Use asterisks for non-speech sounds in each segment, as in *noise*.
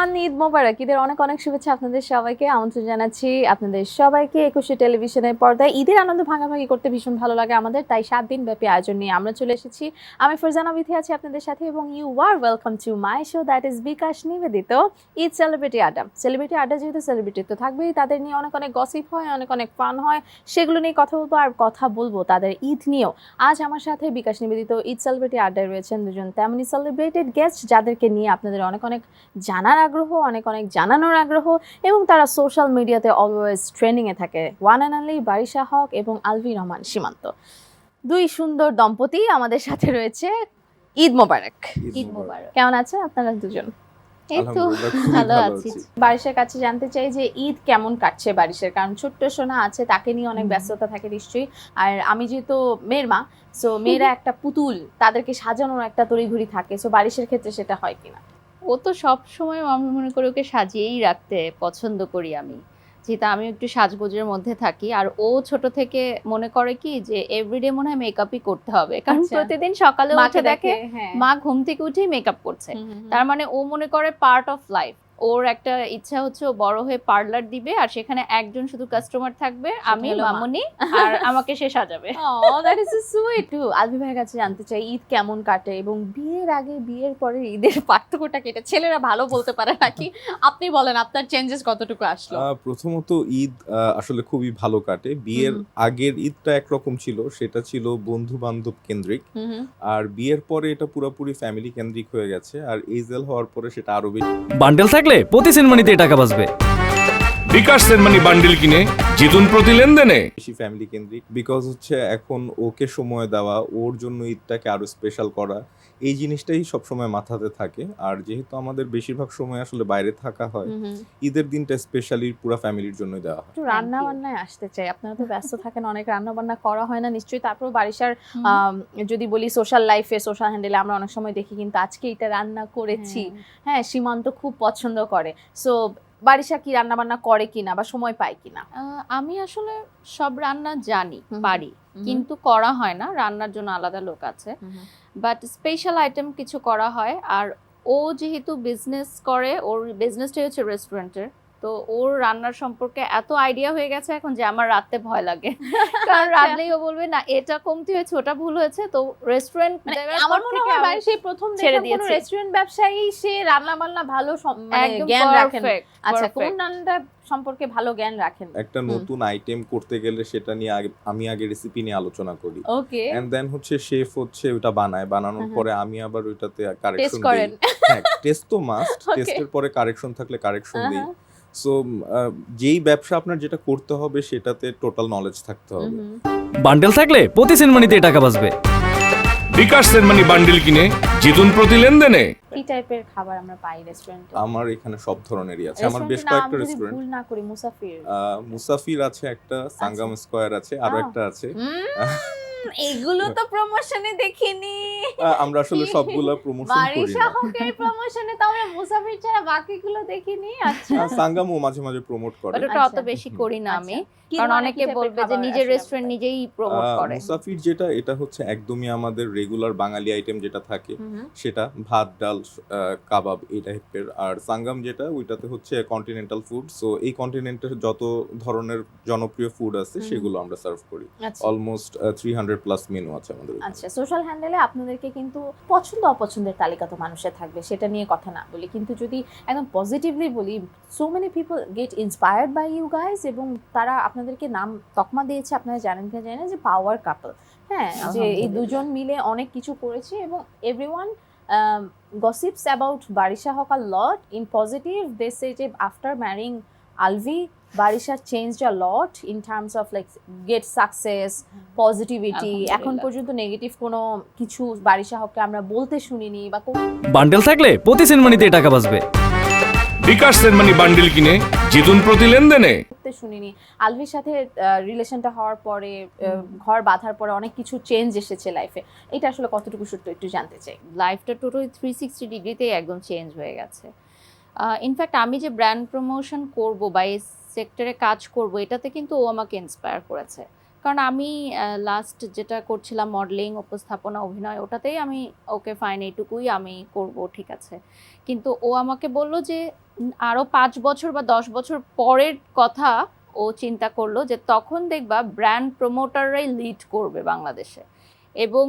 Everyone Eid মোবারক, ঈদের অনেক অনেক শুভেচ্ছা আপনাদের সবাইকে। আমন্ত্রণ জানাচ্ছি আপনাদের সবাইকে একুশে টেলিভিশনের পর্দায়। ঈদের আনন্দ ভাগাভাগি করতে ভীষণ ভালো লাগে আমাদের, তাই সাত দিন ব্যাপী আয়োজন নিয়ে আমরা চলে এসেছি। আমি ফরজানা বিথি আছি আপনাদের সাথে এবং you are welcome to my show that is bKash নিবেদিত, ঈদ সেলিব্রিটি আড্ডা। সেলিব্রিটি আড্ডা যেহেতু সেলিব্রিটি তো থাকবেই। তাদের নিয়ে অনেক অনেক গসিপ হয়, অনেক অনেক ফান হয়। সেগুলো নিয়ে কথা বলব আর কথা বলব তাদের ঈদ নিয়েও। আজ আমার সাথে বিকাশ নিবেদিত, ঈদ সেলিব্রিটি আড্ডায় রয়েছেন দুজন তেমনি সেলিব্রেটেড গেস্ট যাদেরকে নিয়ে আপনাদের অনেক অনেক জানার আগ্রহ অনেক অনেক জানানোর আগ্রহ এবং তারা সোশ্যাল মিডিয়াতে অলওয়েজ ট্রেন্ডিংয়ে থাকে। One and only Barisha Haque এবং আলভি রহমান সীমান্ত। দুই সুন্দর দম্পতি আমাদের সাথে রয়েছে। ঈদ মোবারক। ঈদ মোবারক। কেমন আছেন আপনারা দুজন? এই তো ভালো আছি। আছি। বারিশের কাছে জানতে চাই যে ঈদ কেমন কাটছে বারিশের? কারণ ছোট্ট সোনা আছে তাকে নিয়ে অনেক ব্যস্ততা থাকে নিশ্চয়ই। আর আমি যেহেতু মেয়ের মা সো মেয়েরা *laughs* একটা পুতুল তাদেরকে সাজানোর একটা তড়িঘড়ি থাকে। সো বারিশের ক্ষেত্রে সেটা হয় কিনা? ও তো সব সময় আমি মনে করি ওকে সাজিয়েই রাখতে পছন্দ করি আমি। যেহেতু আমি একটু সাজগোজের মধ্যে থাকি। আর ও ছোট থেকে মনে করে কি যে এভরিডে মনে হয় মেকআপই করতে হবে। কারণ আচ্ছা। প্রতিদিন সকালে উঠে দেখে হ্যাঁ। মা ঘুম থেকে উঠেই মেকআপ করছে। তার মানে ও মনে করে পার্ট অফ লাইফ ওর একটা ইচ্ছা হচ্ছে ও বড় হয়ে পার্লার দিবে আর সেখানে একজন শুধু কাস্টমার থাকবে আমি মামুনি আর *laughs* আমাকে সে সাজাবে। That is so sweet. একটু আলভি ভাইয়ের কাছে জানতে চাই ঈদ কেমন কাটে? এবং বিয়ের আগে বিয়ের পরে ঈদের পার্থক্যটা কেটে ছেলেরা ভালো বলতে পারে নাকি? *laughs* আপনি বলেন আপনার চেঞ্জেস কতটুকু আসলো? প্রথমত ঈদ আসলে খুবই ভালো কাটে। বিয়ের আগের ঈদটা একরকম ছিল সেটা ছিল বন্ধু বান্ধব কেন্দ্রিক। আর বিয়ের পরে এটা পুরোপুরি ফ্যামিলি কেন্দ্রিক হয়ে গেছে আর এইজেল হওয়ার পরে সেটা আরও বেশি। বান্ডেল থাকলে প্রতি সেনমানিতে টাকা বাঁচবে। বিকাশ সেনমানি বান্ডিল কিনে জিতুন প্রতি লেনদেনে। বেশি ফ্যামিলি কেন্দ্রিক বিকজ হচ্ছে এখন ওকে সময় দেওয়া ওর জন্য ঈদটাকে আরও স্পেশাল করা এই জিনিসটাই সবসময় মাথাতে থাকে। আর যেহেতু আমাদের বেশিরভাগ সময় আসলে বাইরে থাকা হয়। ঈদের দিনটা স্পেশালি পুরো ফ্যামিলির জন্য দেওয়া হয়। একটু রান্না বান্নায় আসতে চাই। আপনারা তো ব্যস্ত থাকেন অনেক রান্না বান্না করা হয় না নিশ্চয়ই। তারপর বারিশার যদি বলি সোশ্যাল লাইফে সোশ্যাল হ্যান্ডেলে আমরা অনেক সময় দেখি কিন্তু আজকে এটা রান্না করেছি। হ্যাঁ। সীমান্ত খুব পছন্দ করে। সো বারিশা কি রান্না বান্না করে কিনা বা সময় পায় কিনা? আহ, আমি আসলে সব রান্না জানি। পারি। কিন্তু করা হয় না। রান্নার জন্য আলাদা লোক আছে। বাট স্পেশাল আইটেম কিছু করা হয়। আর ও যেহেতু বিজনেস করে, ওর বিজনেসটাই হচ্ছে রেস্টুরেন্টের তো ওর রান্নার সম্পর্কে এত আইডিয়া হয়ে গেছে এখন যে আমার রাতে ভয় লাগে। *laughs* কারণ আচ্ছা। রাতলেই ও বলবে না এটা কমতি হয়েছে ওটা ভুল হয়েছে। তো রেস্টুরেন্ট মানে আমার মনে হয় বাড়ি সেই প্রথম ছেড়ে কোনো রেস্টুরেন্ট ব্যবসায়ী সে রান্না বান্না ভালো মানে জ্ঞান রাখেন। আচ্ছা কোন রান্নাটা সম্পর্কে ভালো জ্ঞান রাখেন। একটা নতুন আইটেম করতে গেলে সেটা নিয়ে আগে আমি আগে রেসিপি নিয়ে আলোচনা করি। ওকে। এন্ড দেন হচ্ছে শেফ হচ্ছে ওটা বানায়। বানানোর হ্যাঁ, পরে আমি আবার ওইটাতে টেস্ট কারেকশন করেন। *laughs* দিই হ্যাঁ টেস্ট তো মাস্ট টেস্টের পরে কারেকশন থাকলে কারেকশন দিই। সো যেই ব্যবসা আপনার যেটা করতে হবে সেটাতে টোটাল নলেজ থাকতে হবে। বান্ডেল থাকলে প্রতি সিনেমানিতে টাকা বাঁচবে। বিকাশ সেনমানি বান্ডিল কিনে জিতুন প্রতি লেনদেনে। কি টাইপের খাবার আমরা পাই রেস্টুরেন্টে আমার এখানে সব ধরনেরই আছে। আমার বেশ কয়েকটা রেস্টুরেন্ট ভুল না করি মুসাফির। মুসাফির আছে একটা সাঙ্গাম স্কোয়ার আছে আরও একটা আছে। এগুলো তো প্রমোশনে দেখিনি। আমরা আসলে সবগুলো প্রমোশন করি বারিশা না প্রমোশনে তো আমরা মুসাফির ছাড়া বাকিগুলো দেখিনি আচ্ছা। সাঙ্গামও মাঝে মাঝে প্রমোট করে। বাট ওটা অত আচ্ছা। বেশি করি না আমি। কারণ অনেকে বলবে যে নিজের রেস্টুরেন্ট নিজেই প্রমোট করে। মুসাফির যেটা এটা হচ্ছে একদমই আমাদের রেগুলার বাঙালি আইটেম যেটা থাকে। সেটা ভাত ডাল আহ, কাবাব এই টাইপের আর সাঙ্গাম যেটা ওইটাতে হচ্ছে কন্টিনেন্টাল ফুড সো এই কন্টিনেন্টের যত ধরনের জনপ্রিয় ফুড আছে সেগুলো আমরা সার্ভ করি। আচ্ছা। Almost three hundred plus menu আছে আমাদের আচ্ছা সোশ্যাল হ্যান্ডেলে আপনাদেরকে কিন্তু পছন্দ অপছন্দের তালিকা তো মানুষের থাকবে সেটা নিয়ে কথা না বলি। কিন্তু যদি একদম পজিটিভলি বলি so many people get inspired by you guys এবং তারা আপনাদেরকে নাম তকমা দিয়েছে আপনারা জানেন কিনা জানেন যে পাওয়ার কাপল হ্যাঁ যে এই দুজন মিলে অনেক কিছু করেছে এবং everyone gossips about Barisha Haque R lot in positive they say যে after marrying Alvi Barisha change a lot in terms of like get success positivity এখন পর্যন্ত নেগেটিভ কোনো কিছু বারিশা হককে আমরা বলতে শুনিনি বা বান্ডেল থাকলে প্রতি সিনেমানিতে টাকা বাঁচবে। বিকাশ সেনমানি বান্ডিল কিনে জিতুন প্রতি লেনদেনে। করতে শুনিনি। আলভির সাথে রিলেশনটা হওয়ার পরে ঘর বাঁধার পরে অনেক কিছু চেঞ্জ এসেছে লাইফে এটা আসলে কতটুকু সত্য একটু জানতে চাই। লাইফটা টোটালি থ্রি সিক্সটি ডিগ্রিতেই একদম চেঞ্জ হয়ে গেছে। ইনফ্যাক্ট আমি যে ব্র্যান্ড প্রমোশন করব বা এই সেক্টরে কাজ করব, এটাতে কিন্তু ও আমাকে ইন্সপায়ার করেছে। কারণ আমি লাস্ট যেটা করছিলাম মডেলিং উপস্থাপনা, অভিনয়, ওটাতেই আমি ওকে ফাইন এইটুকুই আমি করব, ঠিক আছে। কিন্তু ও আমাকে বলল যে আরও পাঁচ বছর বা দশ বছর পরের কথা ও চিন্তা করল যে, তখন দেখবা ব্র্যান্ড প্রমোটাররাই লিড করবে বাংলাদেশে। এবং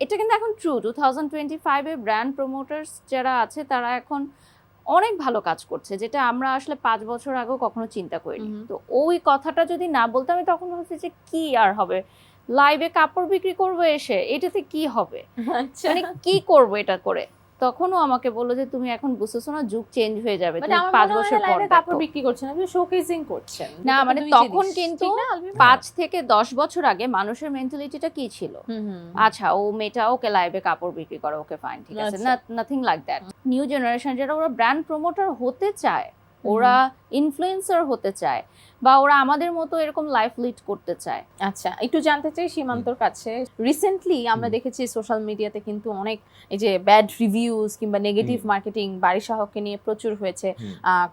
এটা কিন্তু এখন ট্রু টু থাউজেন্ড টোয়েন্টি ফাইভে ব্র্যান্ড প্রমোটার্স যারা আছে, তারা এখন অনেক ভালো কাজ করছে যেটা আমরা আসলে পাঁচ বছর আগেও কখনো চিন্তা করিনি। তো ওই কথাটা যদি না বলতে আমি তখন ভাবছি যে কি আর হবে? লাইভে কাপড় বিক্রি করব এসে এটাতে কি হবে? আচ্ছা। মানে কি করব এটা করে? তখনও আমাকে বলল যে তুমি এখন বুঝতেছো না যুগ চেঞ্জ হয়ে যাবে মানে পাঁচ বছর পর কাপড় বিক্রি করছেন আপনি শোকেসিং করছেন। না, মানে তখন কিন্তু না? পাঁচ থেকে দশ বছর আগে মানুষের মেন্টালিটিটা কি ছিল। আচ্ছা ও মেয়েটা ওকে লাইভে কাপড় বিক্রি করে ওকে ফাইন ঠিক আছে। Nothing like that new generation যারা ওরা ব্র্যান্ড প্রমোটার হতে চায় ওরা ইনফ্লুয়েন্সার হতে চায় বা ওরা আমাদের মতো এরকম লাইফ লিড করতে চায়। আচ্ছা একটু জানতে চাই সীমান্তর কাছে। রিসেন্টলি আমরা দেখেছি সোশ্যাল মিডিয়াতে কিন্তু অনেক এই যে ব্যাড রিভিউজ কিংবা নেগেটিভ মার্কেটিং বাড়ি সহকে নিয়ে প্রচুর হয়েছে।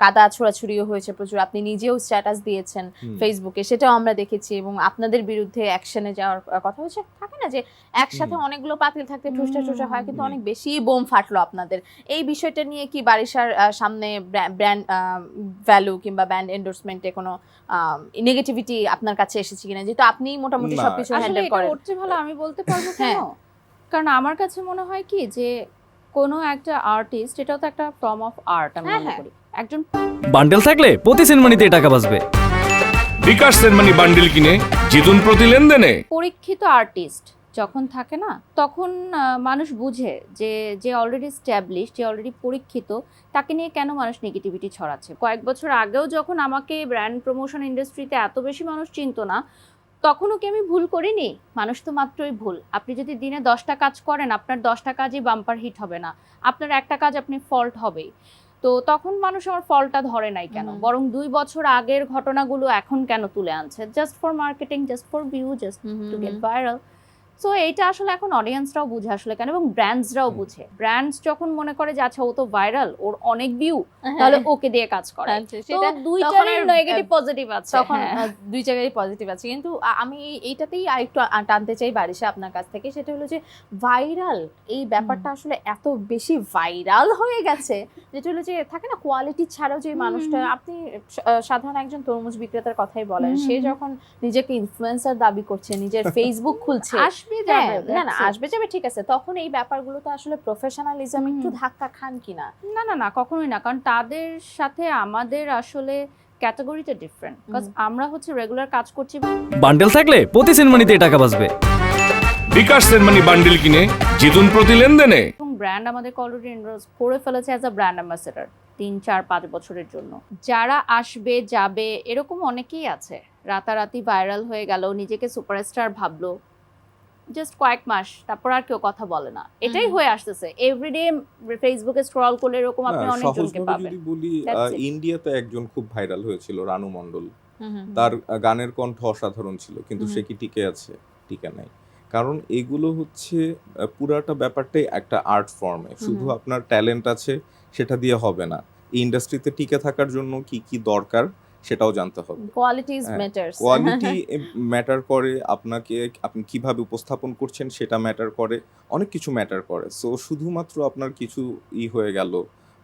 কাদা ছোড়াছুড়িও হয়েছে প্রচুর। আপনি নিজেও স্ট্যাটাস দিয়েছেন। ফেসবুকে সেটাও আমরা দেখেছি এবং আপনাদের বিরুদ্ধে অ্যাকশনে যাওয়ার কথা হয়েছে। থাকে না যে একসাথে অনেকগুলো পাতিল থাকতে ঠুসটা ঠুসটা হয় কিন্তু অনেক বেশি বোম ফাটলো আপনাদের। এই বিষয়টা নিয়ে কি বারিশার সামনে ব্র্যান্ড ভ্যালু কিংবা ব্র্যান্ড এন্ডোর্সমেন্টে কোনো নেগেটিভিটি আপনার কাছে এসেছে কিনা? যেহেতু আপনি মোটামুটি সবকিছু হ্যান্ডেল এটা করেন। করতে ভালো আমি বলতে পারব কেন? হ্যাঁ। কারণ আমার কাছে মনে হয় কি যে কোনো একটা আর্টিস্ট এটাও তো একটা ফর্ম অফ আর্ট আমি হ্যাঁ, মনে হ্যাঁ। করি। একজন বান্ডেল থাকলে প্রতি সিনেমানিতে টাকা বাঁচবে। বিকাশ সেনমানি বান্ডেল কিনে জিতুন প্রতি লেনদেনে। পরীক্ষিত আর্টিস্ট যখন থাকে না তখন মানুষ বুঝে যে যে অলরেডি স্ট্যাবলিশ যে অলরেডি পরীক্ষিত তাকে নিয়ে কেন মানুষ নেগেটিভিটি ছড়াচ্ছে? কয়েক বছর আগেও যখন আমাকে ব্র্যান্ড প্রমোশন ইন্ডাস্ট্রিতে এত বেশি মানুষ চিনত না তখনও কি আমি ভুল করিনি? মানুষ তো মাত্রই ভুল। আপনি যদি দিনে দশটা কাজ করেন আপনার দশটা কাজই বাম্পার হিট হবে না। আপনার একটা কাজ আপনি ফল্ট হবেই। তো তখন মানুষ আমার ফলটা ধরে নাই কেন? বরং দুই বছর আগের ঘটনাগুলো এখন কেন তুলে আনছে? Just for marketing just for view just to get viral so এইটা আসলে এখন অডিয়েন্সরাও বুঝে আসলে কেন এবং ব্র্যান্ডসরাও বুঝে। ব্র্যান্ডস যখন মনে করে যে আচ্ছা ও তো ভাইরাল ওর অনেক ভিউ হ্যাঁ। তাহলে ওকে দিয়ে কাজ করে। তো সেটা দুইটারই নেগেটিভ পজিটিভ আছে তখন হ্যাঁ। দুই জায়গায় পজিটিভ আছে। কিন্তু আমি এইটাতেই আরেকটু টানতে চাই বারিশা আপনার কাছ থেকে সেটা হলো যে ভাইরাল এই ব্যাপারটা আসলে এত বেশি ভাইরাল হয়ে গেছে যেটা হলো যে থাকে না কোয়ালিটি ছাড়াও যে মানুষটা আপনি সাধারণ একজন তরমুজ বিক্রেতার কথাই বলেন সে যখন নিজেকে ইনফ্লুয়েন্সার দাবি করছে নিজের *laughs* ফেসবুক খুলছে আসবে হ্যাঁ, যাবে না না আসবে যাবে ঠিক আছে। তখন এই ব্যাপারগুলো তো আসলে প্রফেশনালিজম একটু ধাক্কা খান কিনা না? না না কখনোই না। কারণ তাদের সাথে আমাদের আসলে ক্যাটাগরিটা ডিফারেন্ট বিকজ আমরা হচ্ছে রেগুলার কাজ করছি বান্ডেল থাকলে প্রতি সিনেমানিতে টাকা বাঁচবে। বিকাশ সেনমানি বান্ডিল কিনে জিতুন প্রতি লেনদেনে। এবং ব্র্যান্ড আমাদেরকে অলরেডি এনরোজ করে ফেলেছে অ্যাজ আ ব্র্যান্ড অ্যাম্বাসেডার তিন চার পাঁচ বছরের জন্য। যারা আসবে যাবে এরকম অনেকেই আছে। রাতারাতি ভাইরাল হয়ে গেল নিজেকে সুপারস্টার ভাবলো। জাস্ট কয়েক মাস তারপর আর কেউ কথা বলে না। এটাই হয়ে আসতেছে। এভরিডে ফেসবুকে স্ক্রল করলে এরকম আপনি না, অনেকজনকে সহজভাবে পাবেন। যদি বলি. ইন্ডিয়াতে একজন খুব ভাইরাল হয়েছিল রানু মণ্ডল। তার গানের কণ্ঠ অসাধারণ ছিল কিন্তু সে কি টিকে আছে? টিকে নাই। কারণ এগুলো হচ্ছে পুরাটা ব্যাপারটাই একটা আর্ট ফর্মে শুধু আপনার ট্যালেন্ট আছে সেটা দিয়ে হবে না। ইন্ডাস্ট্রিতে টিকে থাকার জন্য কি কি দরকার? সেটাও জানতে হবে। কোয়ালিটিজ ম্যাটারস কোয়ালিটি ম্যাটার করে আপনাকে আপনি কীভাবে উপস্থাপন করছেন সেটা ম্যাটার করে অনেক কিছু ম্যাটার করে। সো শুধুমাত্র আপনার কিছু ই হয়ে গেল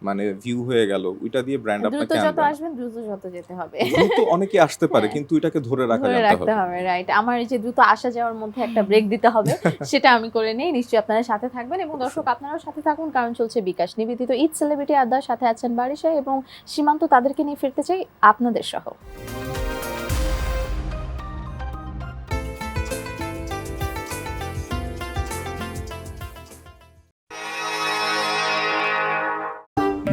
মানে ভিউ হয়ে গেল ওইটা দিয়ে ব্র্যান্ড দ্রুত আপনাকে যত আসবেন দ্রুত যত যেতে হবে। দ্রুত অনেকে আসতে পারে হ্যাঁ। কিন্তু এটাকে ধরে রাখা রাখতে হবে হবে রাইট আমার এই যে দ্রুত আসা যাওয়ার মধ্যে একটা ব্রেক দিতে হবে *laughs* সেটা আমি করে নেই নিশ্চয়ই আপনারা সাথে থাকবেন এবং দর্শক আপনারাও সাথে থাকুন কারণ চলছে বিকাশ। নিবেদিত ঈদ সেলিব্রিটি আড্ডার সাথে আছেন বারিশা এবং সীমান্ত তাদেরকে নিয়ে ফিরতে চাই আপনাদের সহ।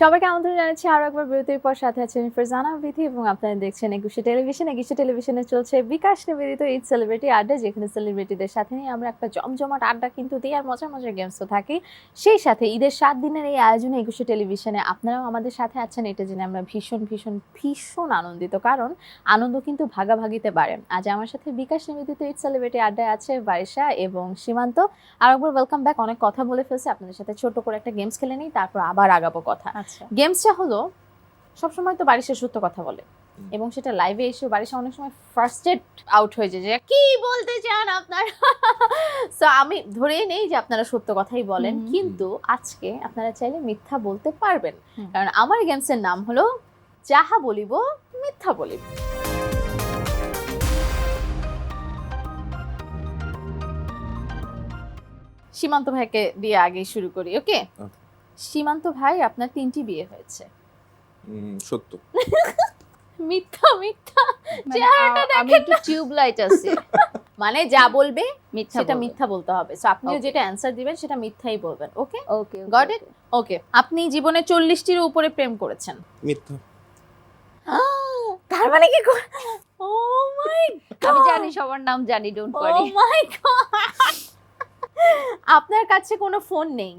সবাইকে আমন্ত্রণ জানাচ্ছি আরও একবার বিরতির পর। সাথে আছেন ফারজানা বিথি এবং আপনারা দেখছেন একুশে টেলিভিশন। একুশে টেলিভিশনে চলছে বিকাশ নিবেদিত ঈদ সেলিব্রিটি আড্ডা, যেখানে সেলিব্রিটিদের সাথে নিয়ে আমরা একটা জমজমাট আড্ডা কিন্তু দিই আর মজার মজার গেমসও থাকি সেই সাথে ঈদের সাত দিনের এই আয়োজনে একুশে টেলিভিশনে আপনারাও আমাদের সাথে আছেন। এটা জেনে আমরা ভীষণ ভীষণ ভীষণ আনন্দিত, কারণ আনন্দ কিন্তু ভাগাভাগিতে বাড়ে। আজ আমার সাথে বিকাশ নিবেদিত ঈদ সেলিব্রিটি আড্ডায় আছে বারিশা এবং সীমান্ত। আর একবার ওয়েলকাম ব্যাক অনেক কথা বলে ফেলছে। আপনাদের সাথে ছোট করে একটা গেমস খেলে নিই, তারপর আবার আগাবো কথা। আচ্ছা। গেমসটা হলো সবসময় তো বারিশা সত্য কথা বলে। এবং সেটা লাইভে এসে বারিশা অনেক সময় ফার্স্টেড আউট হয়ে যায় যে কি বলতে চান আপনারা? *laughs* সো আমি ধরে নেই যে আপনারা সত্য কথাই বলেন কিন্তু আজকে আপনারা চাইলে মিথ্যা বলতে পারবেন। কারণ আমার গেমসের নাম হলো যাহা বলিব মিথ্যা বলিব। সীমান্ত ভাইকে দিয়ে আগে শুরু করি ওকে. সীমান্ত ভাই আপনার তিনটি বিয়ে হয়েছে। সত্য। *laughs* মিথ্যা মিথ্যা। মানে চেহারাটা আ- আমি একটু টিউব লাইট আছে। *laughs* মানে যা বলবে মিথ্যা সেটা মিথ্যা বলতে হবে। সো আপনিও যেটা অ্যান্সার দিবেন সেটা মিথ্যাই বলবেন ওকে ওকে Got it? ওকে আপনি জীবনে চল্লিশটির উপরে প্রেম করেছেন। মিথ্যা। তার মানে কি ও মাই *laughs* আমি জানি সবার নাম জানি ডোন্ট ও ওয়ারি মাই আপনার কাছে কোনো ফোন নেই?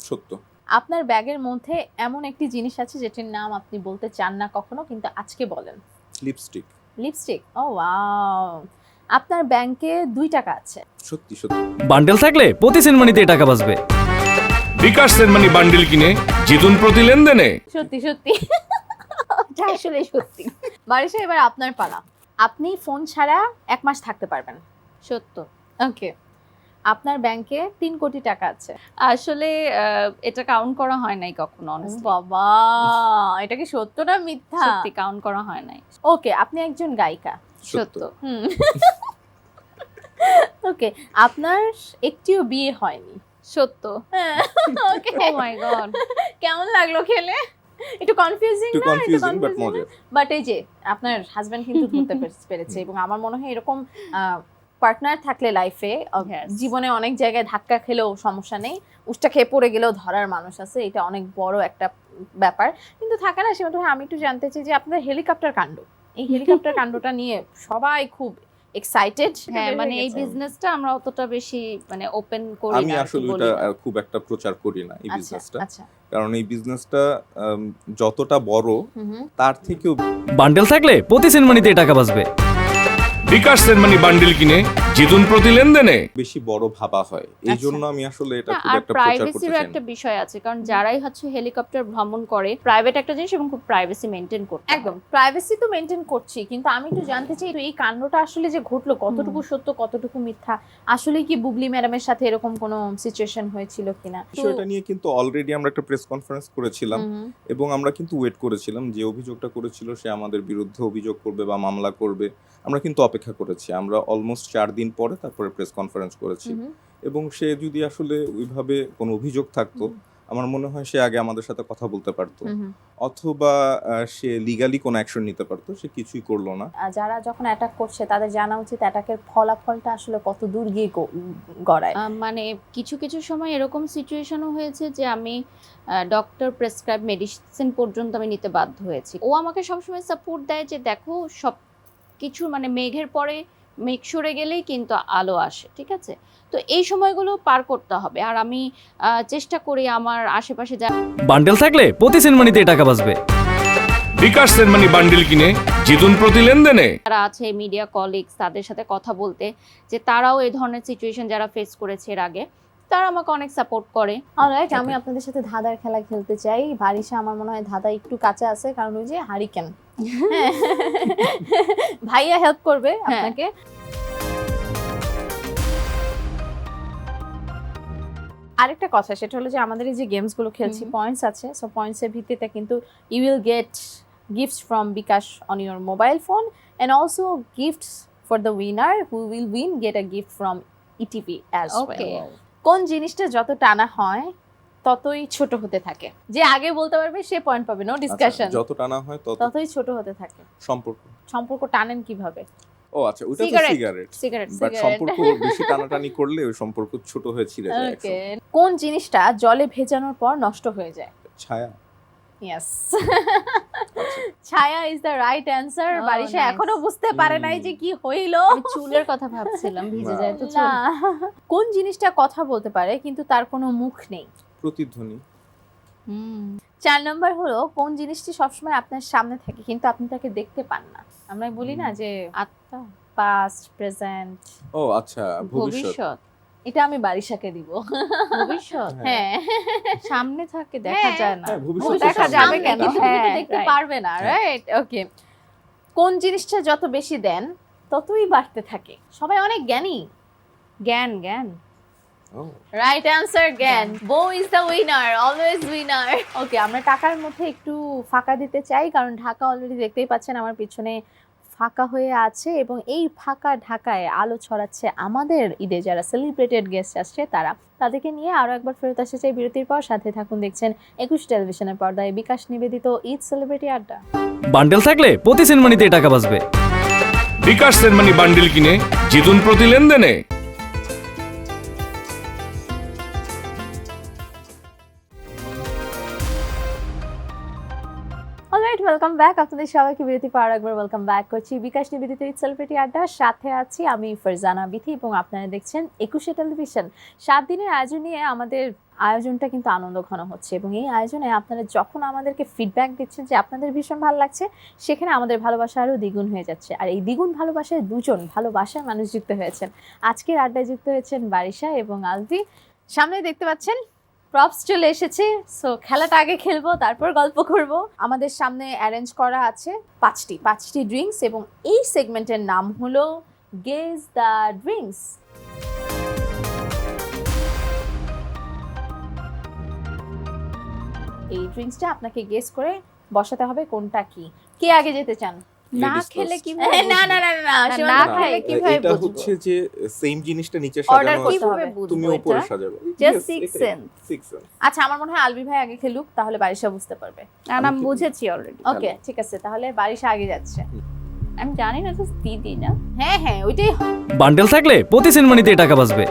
সত্য। আপনার ব্যাগের মধ্যে এমন একটি জিনিস আছে যেটির নাম আপনি বলতে চান না কখনো কিন্তু আজকে বলেন। লিপস্টিক। লিপস্টিক? ও ওয়াও। আপনার ব্যাংকে দুই টাকা আছে। সত্যি সত্যি। বান্ডেল থাকলে প্রতি সিনেমানিতে টাকা বাঁচবে। বিকাশ সেনমানি বান্ডিল কিনে জিতুন প্রতি লেনদেনে। সত্যি সত্যি। এটা আসলে সত্যি। বারিশা এবার আপনার পালা। আপনি ফোন ছাড়া এক মাস থাকতে পারবেন। সত্য। ওকে। আপনার ব্যাংকে তিন কোটি টাকা আছে। আসলে আহ, এটা কাউন্ট করা হয় নাই কখনো। বাবা! *laughs* এটা কি সত্য না মিথ্যা? সত্যি কাউন্ট করা হয় নাই। ওকে আপনি একজন গায়িকা। সত্য। ওকে *laughs* আপনার একটিও বিয়ে হয়নি। সত্য। হ্যাঁ। ওকে ও মাই গড কেমন লাগল খেলে? একটু কনফিউজিং না? কনফিউজিং বাট মজার। বাট এই যে আপনার হাজবেন্ড কিন্তু *laughs* ধরতে পেরে- পেরেছে এবং আমার মনে হয় এরকম পার্টনার থাকলে লাইফে জীবনে অনেক জায়গায় ধাক্কা খেলেও সমস্যা নেই। উষ্টা খেয়ে পড়ে গেলেও ধরার মানুষ আছে এটা অনেক বড় একটা ব্যাপার। কিন্তু থাকে না সেটা আমি একটু জানতে চাই যে আপনার হেলিকপ্টার কাণ্ড এই হেলিকপ্টার *laughs* কাণ্ডটা নিয়ে সবাই খুব এক্সাইটেড হ্যাঁ মানে এই বিজনেসটা আমরা অতটা বেশি মানে ওপেন করি আমি আসলে এটা খুব একটা প্রচার করি না এই আচ্ছা বিজনেসটা আচ্ছা। কারণ এই বিজনেসটা যতটা বড় তার থেকেও বান্ডেল থাকলে প্রতি সিনেমানিতে টাকা বাঁচবে। বিকাশ সেনমানি বান্ডিল কিনে জিতুন প্রতি লেনদেনে। বেশি বড় ভাবা হয়। এই আচ্ছা। জন্য আমি আসলে এটা খুব আর একটা প্রচার করতে চাই একটা বিষয় আছে কারণ যারাই হচ্ছে হেলিকপ্টার ভ্রমণ করে প্রাইভেট একটা জিনিস এবং খুব প্রাইভেসি মেনটেন করতে একদম প্রাইভেসি তো মেনটেন করছি কিন্তু আমি একটু জানতে চাই তো এই কাণ্ডটা আসলে যে ঘটলো কতটুকু সত্য কতটুকু মিথ্যা আসলে কি বুবলি ম্যাডামের সাথে এরকম কোনো সিচুয়েশন হয়েছিল কিনা? বিষয়টা নিয়ে কিন্তু অলরেডি আমরা একটা প্রেস কনফারেন্স করেছিলাম। এবং আমরা কিন্তু ওয়েট করেছিলাম। যে অভিযোগটা করেছিল সে আমাদের বিরুদ্ধে অভিযোগ করবে বা মামলা করবে আমরা কিন্তু অপেক্ষা করেছি। আমরা অলমোস্ট চার দিন পরে তারপরে প্রেস কনফারেন্স করেছি। এবং সে যদি আসলে ওইভাবে কোনো অভিযোগ থাকতো আমার মনে হয় সে আগে আমাদের সাথে কথা বলতে পারতো। অথবা সে লিগালি কোনো অ্যাকশন নিতে পারতো সে কিছুই করল না। যারা যখন অ্যাটাক করছে তাদের জানা উচিত অ্যাটাকের ফলাফলটা আসলে কত দূর গিয়ে গড়ায়। মানে কিছু কিছু সময় এরকম সিচুয়েশনও হয়েছে যে আমি ডক্টর প্রেসক্রাইব মেডিসিন পর্যন্ত আমি নিতে বাধ্য হয়েছি। ও আমাকে সবসময় সাপোর্ট দেয় যে দেখো সব কিছু মানে মেঘের পরে মেঘ সরে গেলেই কিন্তু আলো আসে ঠিক আছে? তো এই সময়গুলো পার করতে হবে। আর আমি চেষ্টা করি আমার আশেপাশে যা বান্ডেল থাকলে প্রতি সিনেমানিতে টাকা বাঁচবে। বিকাশ সেনমানি বান্ডিল কিনে জিতুন প্রতি লেনদেনে। যারা আছে মিডিয়া কলিগস তাদের সাথে কথা বলতে যে তারাও এই ধরনের সিচুয়েশন যারা ফেস করেছে এর আগে তারা আমাকে অনেক সাপোর্ট করে। অলরাইট আমি আপনাদের সাথে ধাঁধার খেলা খেলতে চাই। বারিশা আমার মনে হয় ধাঁধা একটু কাঁচা আছে কারণ ওই যে হারিকেন হ্যাঁ। *laughs* ভাইয়া হেল্প করবে হ্যাঁ। আপনাকে। আরেকটা কথা সেটা হলো যে আমাদের এই যে গেমসগুলো খেলছি পয়েন্টস আছে। সো পয়েন্টস এর ভিত্তিতে কিন্তু you will get gifts from bKash on your mobile phone and also gifts for the winner who will win get a gift from ETV as okay কোন জিনিসটা যত টানা হয় ততই ছোট হতে থাকে। যে আগে বলতে পারবে সে পয়েন্ট পাবে নো ডিসকাশন আচ্ছা, যত টানা হয় তত ততই ছোট হতে থাকে। সম্পর্ক। সম্পর্ক টানেন কীভাবে? ও আচ্ছা ওটা তো. সিগারেট সিগারেট বাট সম্পর্ক বেশি টানাটানি করলে ওই সম্পর্ক ছোট হয়ে ছিঁড়ে যায় ওকে কোন জিনিসটা জলে ভেজানোর পর নষ্ট হয়ে যায়? ছায়া। ইয়েস *laughs* ছায়া is the right answer Barisha এখনও বুঝতে পারে নাই যে কি হইল। চুলের কথা ভাবছিলাম ভিজে যায় তো চুল। কোন জিনিসটা কথা বলতে পারে কিন্তু তার কোনো মুখ নেই। প্রতিধ্বনি। হুম। চার নম্বর হলো কোন জিনিসটি সবসময় আপনার সামনে থাকে কিন্তু আপনি তাকে দেখতে পান না? আমরা বলি না যে আত্মা। পাস্ট প্রেজেন্ট ও আচ্ছা ভবিষ্যৎ। ভবিষ্যৎ। এটা আমি বারিশাকে দিব। ভবিষ্যৎ? হ্যাঁ। হ্যাঁ। সামনে থাকে দেখা হ্যাঁ। যায় না। হ্যাঁ, দেখা যাবে কেন? দেখতে পারবে না। রাইট ওকে কোন জিনিসটা যত বেশি দেন ততই বাড়তে থাকে। সবাই অনেক জ্ঞানী। জ্ঞান জ্ঞান। রাইট অ্যান্সার জ্ঞান। বো is the winner always winner okay আমরা টাকার মধ্যে একটু ফাঁকা দিতে চাই কারণ ঢাকা অলরেডি দেখতেই পাচ্ছেন আমার পিছনে ফাঁকা হয়ে আছে এবং এই ফাঁকা ঢাকায় আলো ছড়াচ্ছে আমাদের ঈদে যারা সেলিব্রেটেড গেস্ট আসছে তারা তাদেরকে নিয়ে আরও একবার ফেরত আসতে চাই বিরতির পর। সাথে থাকুন দেখছেন একুশ টেলিভিশনের পর্দায় বিকাশ নিবেদিত ঈদ সেলিব্রিটি আড্ডা। বান্ডেল থাকলে প্রতি সিনেমানিতে টাকা বাঁচবে। বিকাশ সেনমানি বান্ডিল কিনে জিতুন প্রতি লেনদেনে। ওয়েলকাম ব্যাক আপনাদের সবাইকে বিরতি পাওয়ার একবার ওয়েলকাম ব্যাক করছি। বিকাশ নিবেদিত সেলিব্রিটি আড্ডার সাথে আছি আমি ফারজানা বিথি এবং আপনারা দেখছেন একুশে টেলিভিশন সাত দিনের আয়োজন নিয়ে আমাদের আয়োজনটা কিন্তু আনন্দ ঘন হচ্ছে এবং এই আয়োজনে আপনারা যখন আমাদেরকে ফিডব্যাক দিচ্ছেন যে আপনাদের ভীষণ ভালো লাগছে, সেখানে আমাদের ভালোবাসা আরও দ্বিগুণ হয়ে যাচ্ছে। আর এই দ্বিগুণ ভালোবাসায় দুজন ভালোবাসার মানুষ যুক্ত হয়েছেন। আজকের আড্ডায় যুক্ত হয়েছেন বারিশা এবং আলভি। সামনে দেখতে পাচ্ছেন প্রপস চলে এসেছে। সো খেলাটা আগে খেলব, তারপর গল্প করব। আমাদের সামনে অ্যারেঞ্জ করা আছে পাঁচটি পাঁচটি ড্রিঙ্কস এবং এই সেগমেন্টের নাম হলো গেজ দ্য ড্রিঙ্কস এই ড্রিঙ্কসটা আপনাকে গেস করে বসাতে হবে কোনটা কি। কে আগে যেতে চান? না খেলে. কীভাবে *laughs* না না না না না খেলে কীভাবে এটা হচ্ছে যে সেম জিনিসটা নিচে সাজানো কীভাবে তুমি উপরে সাজাবে। Sense. সিক্স সেন্স আচ্ছা আমার মনে হয় আলবি ভাই আগে খেলুক তাহলে বারিশা বুঝতে পারবে। না আমি বুঝেছি অলরেডি ওকে ঠিক আছে তাহলে বারিশা আগে যাচ্ছে। আমি জানি না জাস্ট দিদি না? হ্যাঁ হ্যাঁ ওইটাই বান্ডেল থাকলে প্রতি সিনেমানিতে টাকা বাঁচবে।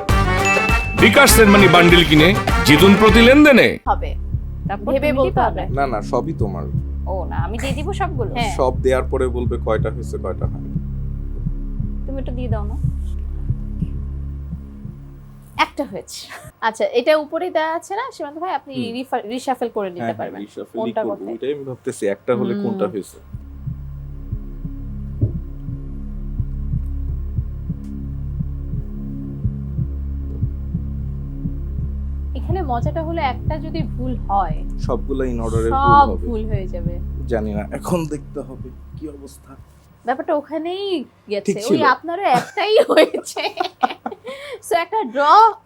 বিকাশ সেনমানি বান্ডিল কিনে জিতুন প্রতি লেনদেনে। হবে। তারপর ভেবে বলতে হবে। না না সবই তোমার। ও না আমি দিয়ে দিব সবগুলো? হ্যাঁ। সব দেওয়ার পরে বলবে কয়টা হয়েছে কয়টা হয় তুমি একটু দিয়ে দাও না। একটা হয়েছে। আচ্ছা এটা উপরে দেওয়া আছে না সীমান্ত ভাই? আপনি। রিশাফেল করে নিতে হ্যাঁ পারবেন। রিশাফেলই কোনটা করব করতে? ওইটাই আমি ভাবতেছি একটা হলে কোনটা হয়েছে। এখানে মজাটা হলো একটা যদি ভুল হয় সবগুলো ইন অর্ডারে ভুল সব হবে। ভুল হয়ে যাবে। জানি না এখন দেখতে হবে কি অবস্থা। ব্যাপারটা ওখানেই গেছে। ঠিক ওই আপনারও একটাই হয়েছে। *laughs* সো একটা ড্র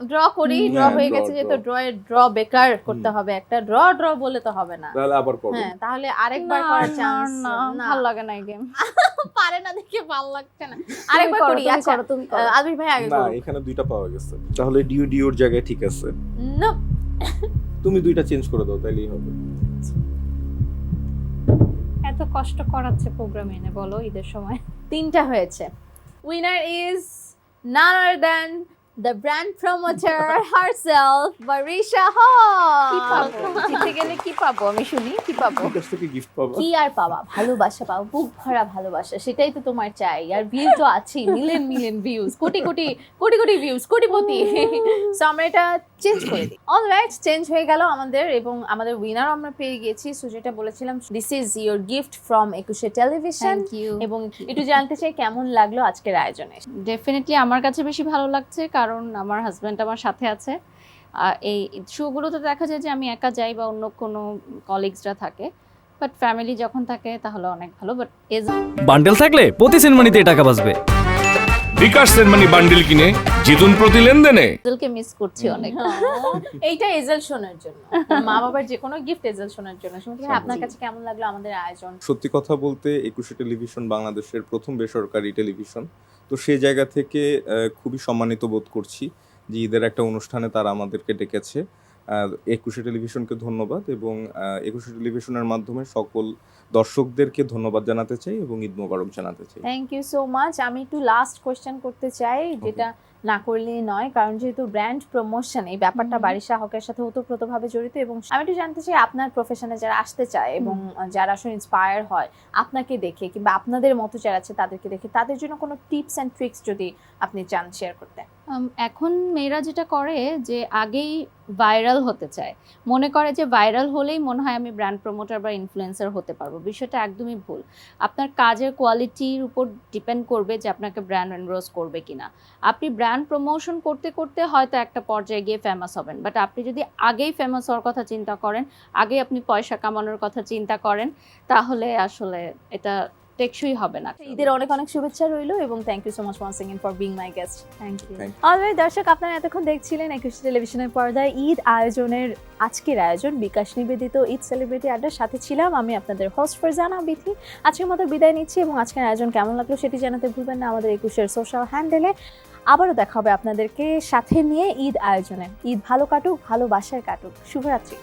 ড্র করেই ড্র হ্যাঁ, গেছে যেহেতু ড্র এর ড্র বেকার করতে হবে। একটা ড্র ড্র বলে তো হবে না। তাহলে আবার করব হ্যাঁ তাহলে আরেকবার করার চান্স না ভালো লাগে না এই গেম *laughs* পারে না দেখে ভালো লাগছে না। আরেকবার করি আচ্ছা। তুমি আলবি ভাই আগে না এখানে দুইটা পাওয়া গেছে। তাহলে ডিউ ডিউর জায়গায় ঠিক আছে। No, তুমি দুইটা চেঞ্জ করে দাও তাইলেই হবে। এত কষ্ট করাচ্ছে প্রোগ্রাম এনে বলো ঈদের সময়। তিনটা হয়েছে। Winner is none other than the brand promoter *laughs* herself Marisha Hall. কি পাবো? জিতে গেলে কি পাবো? আমি শুনি কি পাবো? কাছ থেকে গিফট পাবো। কি আর পাবা? ভালোবাসা পাবো বুক ভরা ভালোবাসা সেটাই তো তোমার চাই। আর ভিউ তো আছেই million million views crore crore crore crore views কোটিপতি। *laughs* সো আমরা এটা চেঞ্জ করে দিই। অলরাইট চেঞ্জ হয়ে গেল আমাদের এবং আমাদের উইনার আমরা পেয়ে গেছি। সো যেটা বলেছিলাম this is your gift from Ekushey television এবং একটু জানতে চাই কেমন লাগল আজকের আয়োজনে? ডেফিনেটলি আমার কাছে বেশি ভালো লাগছে কারণ আমার হাজব্যান্ড আমার সাথে আছে। আর এই শোগুলোতে দেখা যায় যে আমি একা যাই বা অন্য কোনো কলিগসরা থাকে। বাট ফ্যামিলি যখন থাকে তাহলে অনেক ভালো বাট এজ বান্ডেল থাকলে প্রতি সিনেমানিতে টাকা বাঁচবে। বিকাশ সেনমানি বান্ডিল কিনে জিতুন প্রতি লেনদেনে। এজেলকে মিস করছি অনেক। এইটা এজেল শোনার জন্য। *laughs* মা বাবার যে কোনো গিফট এজেল শোনার জন্য। শুনতে আপনার কাছে কেমন লাগল আমাদের আয়োজন? সত্যি কথা বলতে একুশে টেলিভিশন বাংলাদেশের প্রথম বেসরকারি টেলিভিশন। তো সেই জায়গা থেকে আহ, খুবই সম্মানিত বোধ করছি যে ঈদের একটা অনুষ্ঠানে তারা আমাদেরকে ডেকেছে। একুশে টেলিভিশনকে ধন্যবাদ এবং একুশে টেলিভিশনের মাধ্যমে সকল দর্শকদেরকে ধন্যবাদ জানাতে চাই এবং ঈদ মোবারক জানাতে চাই। থ্যাংক ইউ সো মাচ আমি একটু লাস্ট কোয়েশ্চেন করতে চাই যেটা না করলেই নয় কারণ যেহেতু ব্র্যান্ড প্রমোশন এই ব্যাপারটা। বারিশা হকের সাথে ওতপ্রোতভাবে জড়িত এবং আমি একটু জানতে চাই আপনার প্রফেশনে যারা আসতে চায় এবং যারা আসলে ইন্সপায়ার হয় আপনাকে দেখে কিংবা আপনাদের মতো যারা আছে তাদেরকে দেখে তাদের জন্য কোনো টিপস অ্যান্ড ট্রিক্স যদি আপনি চান শেয়ার করতে। এখন মেয়েরা যেটা করে যে আগেই ভাইরাল হতে চায়। মনে করে যে ভাইরাল হলেই মনে হয় আমি ব্র্যান্ড প্রমোটার বা ইনফ্লুয়েন্সার হতে পারব। বিষয়টা একদমই ভুল। আপনার কাজের কোয়ালিটির উপর ডিপেন্ড করবে যে আপনাকে ব্র্যান্ড এনরোজ করবে কিনা। আপনি ব্র্যান্ড প্রমোশন করতে করতে হয়তো একটা পর্যায়ে গিয়ে ফেমাস হবেন। বাট আপনি যদি আগেই ফেমাস হওয়ার কথা চিন্তা করেন আগে আপনি পয়সা কামানোর কথা চিন্তা করেন, তাহলে আসলে এটা টেকসই হবে না। ঈদের অনেক অনেক শুভেচ্ছা রইল এবং thank you so much once again for being my guest thank you already দর্শক আপনারা এতক্ষণ দেখছিলেন একুশে টেলিভিশনের পর্দায় ঈদ আয়োজনের আজকের আয়োজন বিকাশ নিবেদিত ঈদ সেলিব্রিটি আড্ডার সাথে ছিলাম আমি আপনাদের হোস্ট ফারজানা বিথি আজকের মতো বিদায় নিচ্ছি এবং আজকের আয়োজন কেমন লাগল সেটি জানাতে ভুলবেন না আমাদের একুশের সোশ্যাল হ্যান্ডেলে আবারও দেখা হবে আপনাদেরকে সাথে নিয়ে ঈদ আয়োজনে। ঈদ ভালো কাটুক ভালোবাসার কাটুক। শুভরাত্রি।